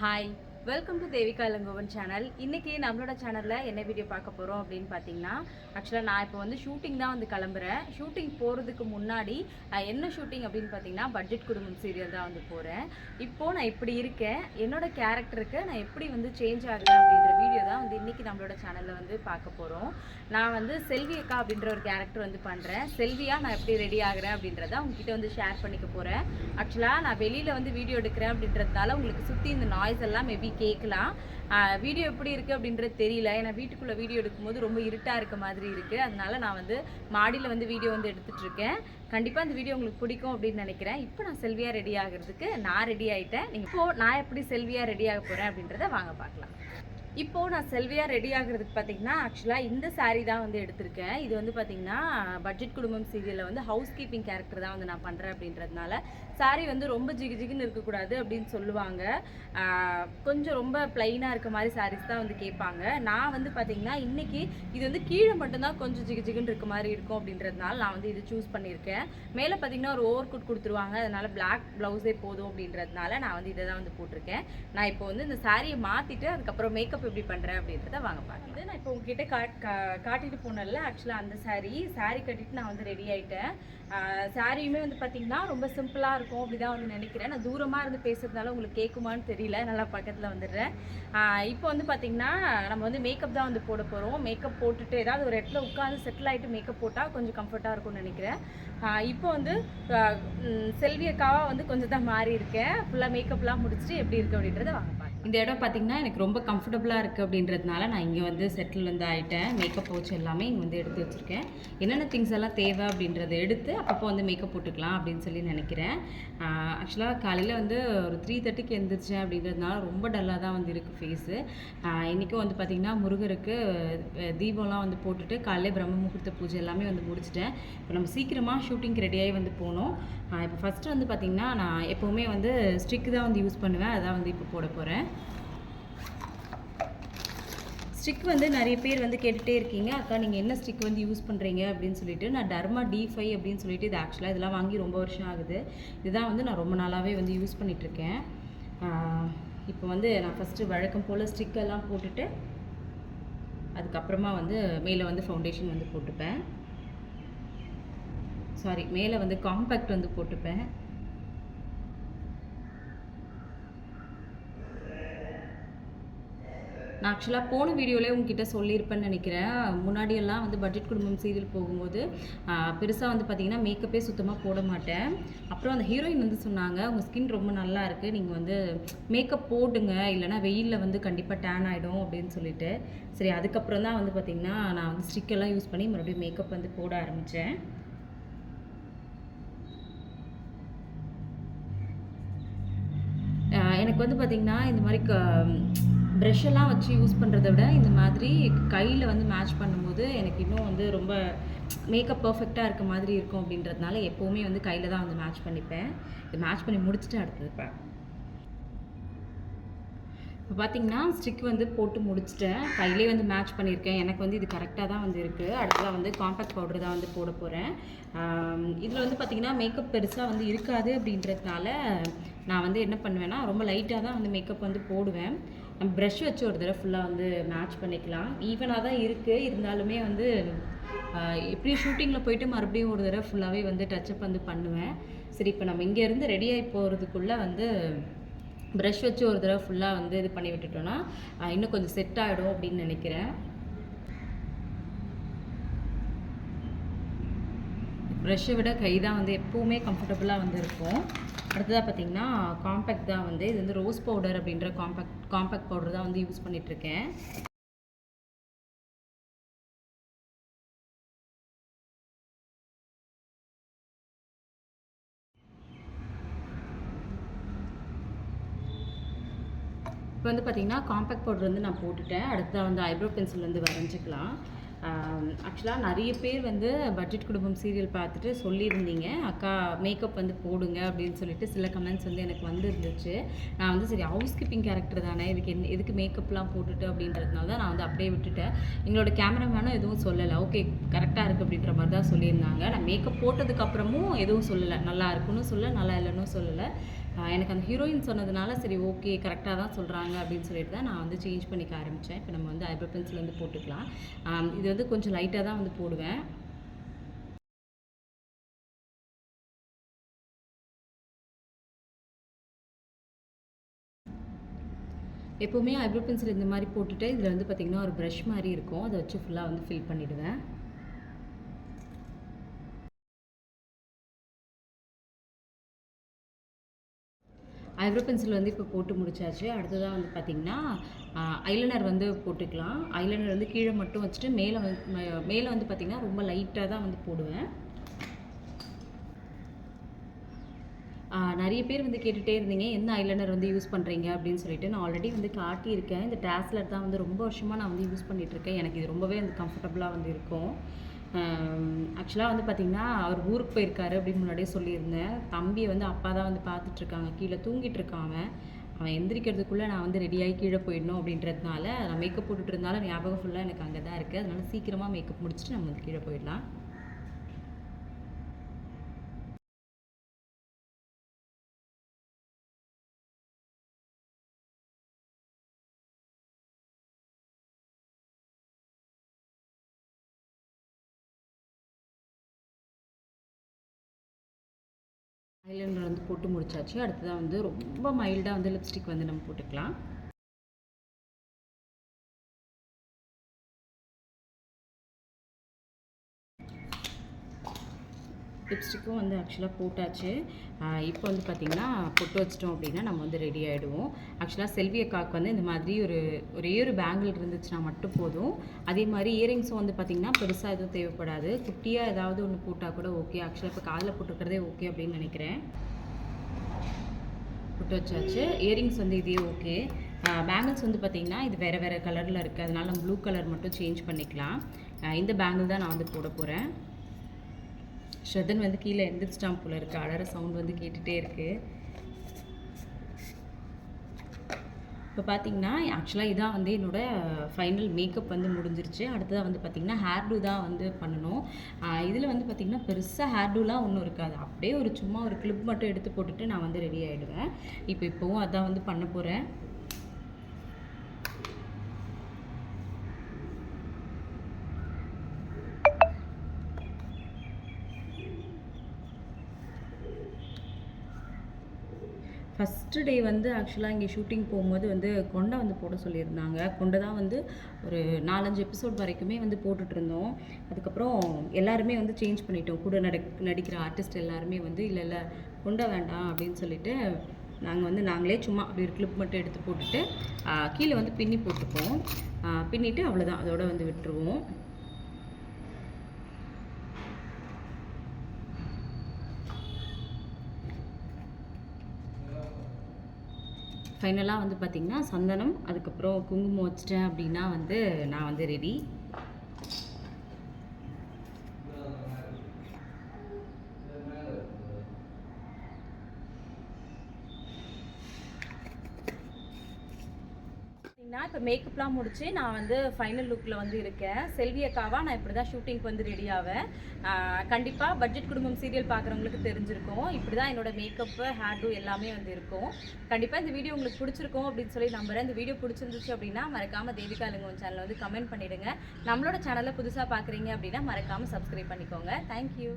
Hi. Welcome to Devika Ilangovan channel இன்னைக்கு நம்மளோட சேனலில் என்ன வீடியோ பார்க்க போகிறோம் அப்படின்னு பார்த்தீங்கன்னா ஆக்சுவலாக நான் இப்போ வந்து ஷூட்டிங் தான் வந்து கிளம்புறேன். ஷூட்டிங் போகிறதுக்கு முன்னாடி என்ன ஷூட்டிங் அப்படின்னு பார்த்தீங்கன்னா பட்ஜெட் குடும்பம் சீரியல் தான் வந்து போகிறேன் இப்போது நான் இப்படி இருக்கேன். என்னோட கேரக்டருக்கு நான் எப்படி வந்து சேஞ்ச் ஆகுறேன் அப்படின்ற வீடியோ தான் வந்து இன்றைக்கி நம்மளோட சேனலில் வந்து பார்க்க போகிறோம் நான் வந்து செல்வி அக்கா அப்படின்ற ஒரு கேரக்டர் வந்து பண்ணுறேன் செல்வியாக நான் எப்படி ரெடி ஆகுறேன் அப்படின்றத உங்ககிட்ட வந்து ஷேர் பண்ணிக்க போகிறேன் ஆக்சுவலாக நான் வெளியில் வந்து வீடியோ எடுக்கிறேன் அப்படின்றதுனால உங்களுக்கு சுற்றி இந்த நாய்ஸ் எல்லாம் மேபி கேட்கலாம் வீடியோ எப்படி இருக்குது அப்படின்றது தெரியல. ஏன்னா வீட்டுக்குள்ளே வீடியோ எடுக்கும்போது ரொம்ப இருட்டாக இருக்க மாதிரி இருக்குது அதனால நான் வந்து மாடியில் வந்து வீடியோ வந்து எடுத்துகிட்ருக்கேன் கண்டிப்பாக அந்த வீடியோ உங்களுக்கு பிடிக்கும் அப்படின்னு நினைக்கிறேன். இப்போ நான் செல்வியாக ரெடி ஆகிறதுக்கு நான் ரெடி ஆகிட்டேன் நீங்கள் இப்போது நான் எப்படி செல்வியாக ரெடி ஆக போகிறேன் அப்படின்றத வாங்க பார்க்கலாம். இப்போ நான் செல்வியா ரெடி ஆகுறதுக்கு பார்த்தீங்கன்னா ஆக்சுவலாக இந்த சாரீ தான் வந்து எடுத்திருக்கேன். இது வந்து பார்த்தீங்கன்னா பட்ஜெட் குடும்பம் சீரியலில் வந்து ஹவுஸ் கீப்பிங் கேரக்டர் தான் வந்து நான் பண்ணுறேன் அப்படின்றதுனால saree வந்து ரொம்ப ஜிகு ஜிகுன்னு இருக்கக்கூடாது அப்படின்னு சொல்லுவாங்க. கொஞ்சம் ரொம்ப பிளைனாக இருக்க மாதிரி சாரீஸ் தான் வந்து கேட்பாங்க. நான் வந்து பார்த்தீங்கன்னா இன்னைக்கு இது வந்து கீழே மட்டும்தான் கொஞ்சம் ஜிகு ஜிகுன்னு இருக்க மாதிரி இருக்கும் அப்படின்றதுனால நான் வந்து இது சூஸ் பண்ணியிருக்கேன். மேலே பார்த்தீங்கன்னா ஒரு ஓவர் குட் கொடுத்துருவாங்க. அதனால் பிளாக் ப்ளவுஸே போதும் அப்படின்றதுனால நான் வந்து இதை தான் வந்து போட்டிருக்கேன். நான் இப்போ வந்து இந்த சாரியை மாற்றிட்டு அதுக்கப்புறம் மேக்கப் எப்படி பண்ணுறேன் அப்படின்றத வாங்க பார்க்கலாம் நான் இப்போ உங்ககிட்ட காட் கா- காட்டிட்டு போனல ஆக்சுவலாக அந்த saree சாரீ கட்டிட்டு நான் வந்து ரெடி ஆகிட்டேன் சாரியுமே வந்து பார்த்தீங்கன்னா ரொம்ப சிம்பிளாக இருக்கும் அப்படி தான் வந்து நினைக்கிறேன். நான் தூரமாக இருந்து பேசுறதுனால உங்களுக்கு கேட்குமான்னு தெரியல. நல்லா பக்கத்தில் வந்துடுறேன். இப்போ வந்து பார்த்தீங்கன்னா நம்ம வந்து மேக்கப் தான் வந்து போட போகிறோம் மேக்கப் போட்டுட்டு ஏதாவது ஒரு இடத்துல உட்காந்து செட்டில் ஆகிட்டு மேக்கப் போட்டால் கொஞ்சம் கம்ஃபர்ட்டாக இருக்கும்னு நினைக்கிறேன். இப்போ வந்து செல்வியக்காவாக செல்வி வந்து கொஞ்சம் தான் மாறி இருக்கேன் ஃபுல்லாக மேக்கப்லாம் முடிச்சுட்டு எப்படி இருக்கு அப்படின்றத வாங்க பார்க்கலாம். இந்த இடம் பார்த்தீங்கன்னா எனக்கு ரொம்ப கம்ஃபர்டபுளாக இருக்குது அப்படின்றதுனால நான் இங்கே வந்து செட்டில் வந்து ஆகிட்டேன் மேக்கப் பவுச் எல்லாமே இங்கே வந்து எடுத்து வச்சுருக்கேன். என்னென்ன திங்ஸ் எல்லாம் தேவை அப்படின்றத எடுத்து அப்பப்போ வந்து மேக்கப் போட்டுக்கலாம் அப்படின்னு சொல்லி நினைக்கிறேன். ஆக்சுவலாக காலையில் வந்து ஒரு த்ரீ தேர்ட்டிக்கு எழுந்திரிச்சேன் அப்படின்றதுனால ரொம்ப டல்லாக தான் வந்து இருக்குது ஃபேஸு இன்றைக்கும் வந்து பார்த்திங்கன்னா முருகருக்கு தீபம்லாம் வந்து போட்டுட்டு காலையில் பிரம்ம முகூர்த்த பூஜை எல்லாமே வந்து முடிச்சிட்டேன். இப்போ நம்ம சீக்கிரமாக ஷூட்டிங்க்கு ரெடியாகி வந்து போனோம் இப்போ ஃபஸ்ட்டு வந்து பார்த்திங்கன்னா நான் எப்போவுமே வந்து ஸ்டிக் தான் வந்து யூஸ் பண்ணுவேன். அதான் வந்து இப்போ போட போகிறேன் ஸ்டிக் வந்து நிறைய பேர் வந்து கேட்டுகிட்டே இருக்கீங்க அக்கா நீங்கள் என்ன ஸ்டிக் வந்து யூஸ் பண்ணுறீங்க அப்படின்னு சொல்லிட்டு நான் டர்மா டி ஃபைவ் அப்படின்னு சொல்லிட்டு இது ஆக்சுவலாக இதெல்லாம் வாங்கி ரொம்ப வருஷம் ஆகுது. இதுதான் வந்து நான் ரொம்ப நாளாகவே வந்து யூஸ் பண்ணிகிட்ருக்கேன் இப்போ வந்து நான் ஃபஸ்ட்டு வழக்கம் போல் ஸ்டிக்கெல்லாம் போட்டுட்டு அதுக்கப்புறமா வந்து மேலே வந்து ஃபவுண்டேஷன் வந்து போட்டுப்பேன். சாரி மேலே வந்து காம்பேக்ட் வந்து போட்டுப்பேன். நான் ஆக்சுவலாக போன வீடியோலேயே உங்ககிட்ட சொல்லியிருப்பேன்னு நினைக்கிறேன். முன்னாடியெல்லாம் வந்து பட்ஜெட் குடும்பம் சீரியல் போகும்போது பெருசாக வந்து பார்த்திங்கன்னா மேக்கப்பே சுத்தமாக போட மாட்டேன். அப்புறம் அந்த ஹீரோயின் வந்து சொன்னாங்க உங்கள் ஸ்கின் ரொம்ப நல்லா இருக்குது நீங்கள் வந்து மேக்கப் போடுங்க இல்லைன்னா வெயிலில் வந்து கண்டிப்பாக டேன் ஆகிடும் அப்படின்னு சொல்லிட்டு. சரி அதுக்கப்புறம் தான் வந்து பார்த்திங்கன்னா நான் வந்து ஸ்டிக்கெல்லாம் யூஸ் பண்ணி மறுபடியும் மேக்கப் வந்து போட ஆரம்பித்தேன் எனக்கு வந்து பார்த்திங்கன்னா இந்த மாதிரி க ப்ரெஷ்ஷெல்லாம் வச்சு யூஸ் பண்ணுறத விட இந்த மாதிரி கையில் வந்து மேட்ச் பண்ணும்போது எனக்கு இன்னும் வந்து ரொம்ப மேக்கப் பர்ஃபெக்டாக இருக்க மாதிரி இருக்கும் அப்படின்றதுனால எப்போவுமே வந்து கையில் தான் வந்து மேட்ச் பண்ணிப்பேன். இது மேட்ச் பண்ணி முடிச்சுட்டு அடுத்தது இப்போ. பார்த்தீங்கன்னா ஸ்டிக் வந்து போட்டு முடிச்சிட்டேன். கையிலே வந்து மேட்ச் பண்ணியிருக்கேன். எனக்கு வந்து இது கரெக்டாக தான் வந்து இருக்குது அடுத்ததாக வந்து காம்பேக்ட் பவுடர் தான் வந்து போட போகிறேன் இதில் வந்து பார்த்திங்கன்னா மேக்கப் பெருசாக வந்து இருக்காது அப்படின்றதுனால நான் வந்து என்ன பண்ணுவேன்னா ரொம்ப லைட்டாக தான் வந்து மேக்கப் வந்து போடுவேன். ப்ரஷ் வச்சு ஒரு தடவை ஃபுல்லாக வந்து மேட்ச் பண்ணிக்கலாம். ஈவனாக தான் இருக்குது இருந்தாலுமே வந்து எப்படி ஷூட்டிங்கில் போயிட்டு மறுபடியும் ஒரு தடவை ஃபுல்லாகவே வந்து டச்சப் வந்து பண்ணுவேன். சரி இப்போ நம்ம இங்கேருந்து ரெடியாகி போகிறதுக்குள்ளே வந்து ப்ரஷ் வச்சு ஒரு தடவை ஃபுல்லாக வந்து இது பண்ணி விட்டுட்டோன்னா இன்னும் கொஞ்சம் செட் ஆகிடும் அப்படின்னு நினைக்கிறேன். ப்ரஷ்ஷை விட கை தான் வந்து எப்போவுமே கம்ஃபர்டபுளாக வந்து இருக்கும். அடுத்ததாக பார்த்தீங்கன்னா காம்பேக்ட் தான் வந்து இது வந்து ரோஸ் பவுடர் அப்படின்ற காம்பேக்ட் காம்பேக்ட் பவுடர் தான் வந்து யூஸ் பண்ணிகிட்ருக்கேன் இப்போ வந்து பார்த்தீங்கன்னா காம்பேக்ட் பவுடர் வந்து நான் போட்டுட்டேன். அடுத்ததாக வந்து ஐப்ரோ பென்சில் வந்து வரைஞ்சிக்கலாம். ஆக்சுவலாக நிறைய பேர் வந்து பட்ஜெட் குடும்பம் சீரியல் பார்த்துட்டு சொல்லியிருந்தீங்க. அக்கா மேக்கப் வந்து போடுங்க அப்படின்னு சொல்லிட்டு சில கமெண்ட்ஸ் வந்து எனக்கு வந்துருந்துச்சு. நான் வந்து சரி ஹவுஸ் கீப்பிங் கேரக்டர் தானே இதுக்கு என்ன எதுக்கு மேக்கப்லாம் போட்டுட்டு அப்படின்றதுனால தான் நான் வந்து அப்படியே விட்டுட்டேன். எங்களோட கேமராமேனும் எதுவும் சொல்லலை. ஓகே கரெக்டாக இருக்குது அப்படின்ற மாதிரி தான் சொல்லியிருந்தாங்க. நான் மேக்கப் போட்டதுக்கப்புறமும் எதுவும் சொல்லலை. நல்லா இருக்குன்னு சொல்ல நல்லா இல்லைன்னு சொல்லலை. எனக்கு அந்த ஹீரோயின் சொன்னதுனால சரி ஓகே கரெக்டாக தான் சொல்கிறாங்க அப்படின்னு சொல்லிட்டு தான் நான் வந்து சேஞ்ச் பண்ணிக்க ஆரம்பித்தேன் இப்போ நம்ம வந்து ஐப்ரோ பென்சில் வந்து போட்டுக்கலாம். இது வந்து கொஞ்சம் லைட்டாக தான் வந்து போடுவேன். எப்போவுமே ஐப்ரோ பென்சில் இந்த மாதிரி போட்டுட்டு இதில் வந்து பார்த்திங்கன்னா ஒரு ப்ரஷ் மாதிரி இருக்கும். அதை வச்சு ஃபுல்லாக வந்து ஃபில் பண்ணிவிடுவேன் ஐப்ரோ பென்சில் வந்து இப்போ போட்டு முடிச்சாச்சு. அடுத்ததாக வந்து பார்த்திங்கன்னா ஐலைனர் வந்து போட்டுக்கலாம். ஐலைனர் வந்து கீழே மட்டும் வச்சுட்டு மேலே வந்து மேலே வந்து பார்த்திங்கன்னா ரொம்ப லைட்டாக தான் வந்து போடுவேன். நிறைய பேர் வந்து கேட்டுகிட்டே இருந்தீங்க எந்த ஐலைனர் வந்து யூஸ் பண்ணுறீங்க அப்படின்னு சொல்லிட்டு. நான் ஆல்ரெடி வந்து காட்டியிருக்கேன். இந்த டேஸ்லர் தான் வந்து ரொம்ப வருஷமாக நான் வந்து யூஸ் பண்ணிகிட்ருக்கேன் எனக்கு இது ரொம்பவே வந்து கம்ஃபர்டபுளாக வந்து இருக்கும். ஆக்சுவலாக வந்து பார்த்திங்கன்னா அவர் ஊருக்கு போயிருக்காரு அப்படின்னு முன்னாடியே சொல்லியிருந்தேன். தம்பியை வந்து அப்பா தான் வந்து பார்த்துட்ருக்காங்க. கீழே தூங்கிட்டு இருக்கான் அவன். அவன் எந்திரிக்கிறதுக்குள்ளே நான் வந்து ரெடியாகி கீழே போயிடணும் அப்படின்றதுனால நான் மேக்கப் போட்டுட்டு இருந்தாலும் ஞாபகம் ஃபுல்லாக எனக்கு அங்கே தான் இருக்குது அதனால சீக்கிரமாக மேக்கப் முடிச்சுட்டு நம்ம வந்து கீழே போயிடலாம். ஐலைனர் வந்து போட்டு முடிச்சாச்சு. அடுத்ததாக வந்து ரொம்ப மைல்டாக வந்து லிப்ஸ்டிக் வந்து நம்ம போட்டுக்கலாம். லிப்ஸ்டிக்கும் வந்து ஆக்சுவலாக போட்டாச்சு. இப்போ வந்து பார்த்திங்கன்னா பொட்டு வச்சிட்டோம் அப்படின்னா நம்ம வந்து ரெடி ஆகிடுவோம் ஆக்சுவலாக செல்வி அக்காவுக்கு வந்து இந்த மாதிரி ஒரு ஒரே ஒரு பேங்கிள் இருந்துச்சுன்னா மட்டும் போதும். அதே மாதிரி இயரிங்ஸும் வந்து பார்த்திங்கன்னா பெருசாக எதுவும் தேவைப்படாது. குட்டியாக ஏதாவது ஒன்று போட்டால் கூட ஓகே ஆக்சுவலாக இப்போ காதில் போட்டுருக்கிறதே ஓகே அப்படின்னு நினைக்கிறேன். பொட்டு வச்சாச்சு. இயரிங்ஸ் வந்து இதே ஓகே பேங்கிள்ஸ் வந்து பார்த்திங்கன்னா இது வேறு வேறு கலரில் இருக்குது அதனால நம்ம ப்ளூ கலர் மட்டும் சேஞ்ச் பண்ணிக்கலாம். இந்த பேங்கிள் தான் நான் வந்து போட போகிறேன் ஷதன் வந்து கீழே எந்திரிச்சிட்டான் போல இருக்கு. அழற சவுண்ட் வந்து கேட்டுகிட்டே இருக்கு. இப்போ பார்த்தீங்கன்னா ஆக்சுவலாக இதான் வந்து என்னோட ஃபைனல் மேக்கப் வந்து முடிஞ்சிருச்சு. அடுத்ததாக வந்து பார்த்திங்கன்னா ஹேர் டூ தான் வந்து பண்ணணும். இதில் வந்து பார்த்திங்கன்னா பெருசாக ஹேர் டூலாம் ஒன்றும் இருக்காது. அப்படியே ஒரு சும்மா ஒரு கிளிப் மட்டும் எடுத்து போட்டுட்டு நான் வந்து ரெடி ஆகிடுவேன் இப்போ இப்போவும் அதான் வந்து பண்ண போகிறேன் ஃபஸ்ட்டு டே வந்து ஆக்சுவலாக இங்கே ஷூட்டிங் போகும்போது வந்து கொண்டை வந்து போட சொல்லியிருந்தாங்க. கொண்டை தான் வந்து ஒரு நாலஞ்சு எபிசோட் வரைக்குமே வந்து போட்டுட்ருந்தோம். அதுக்கப்புறம் எல்லாருமே வந்து சேஞ்ச் பண்ணிட்டோம். கூட நட நடிக்கிற ஆர்டிஸ்ட் எல்லாருமே வந்து இல்லை இல்லை கொண்டை வேண்டாம் அப்படின்னு சொல்லிட்டு நாங்கள் வந்து நாங்களே சும்மா அப்படி ஒரு கிளிப் மட்டும் எடுத்து போட்டுட்டு கீழே வந்து பின்னி போட்டுப்போம். பின்னிட்டு அவ்வளோதான் அதோட வந்து விட்டுருவோம். ஃபைனலாக வந்து பார்த்திங்கன்னா சந்தனம் அதுக்கப்புறம் குங்குமம் வச்சிட்டேன் அப்படின்னா வந்து நான் வந்து ரெடி பார்த்தீங்கன்னா இப்போ மேக்கப்லாம் முடிச்சு நான் வந்து ஃபைனல் லுக்கில் வந்து இருக்கேன். செல்வி அக்காவா? நான் இப்படி தான் ஷூட்டிங்க்கு வந்து ரெடி ஆவேன். கண்டிப்பாக பட்ஜெட் குடும்பம் சீரியல் பார்க்குறவங்களுக்கு தெரிஞ்சிருக்கும். இப்படி தான் என்னோட மேக்கப்பு ஹேர் டூ எல்லாமே வந்து இருக்கும். கண்டிப்பாக இந்த வீடியோ உங்களுக்கு பிடிச்சிருக்கும் அப்படின்னு சொல்லி நம்புகிறேன் இந்த வீடியோ பிடிச்சிருந்துச்சு அப்படின்னா மறக்காமல் தேவிகா லிங்கம் சேனலை வந்து கமெண்ட் பண்ணிவிடுங்க நம்மளோட சேனலை புதுசாக பார்க்குறீங்க அப்படின்னா மறக்காமல் சப்ஸ்கிரைப் பண்ணிக்கோங்க. தேங்க்யூ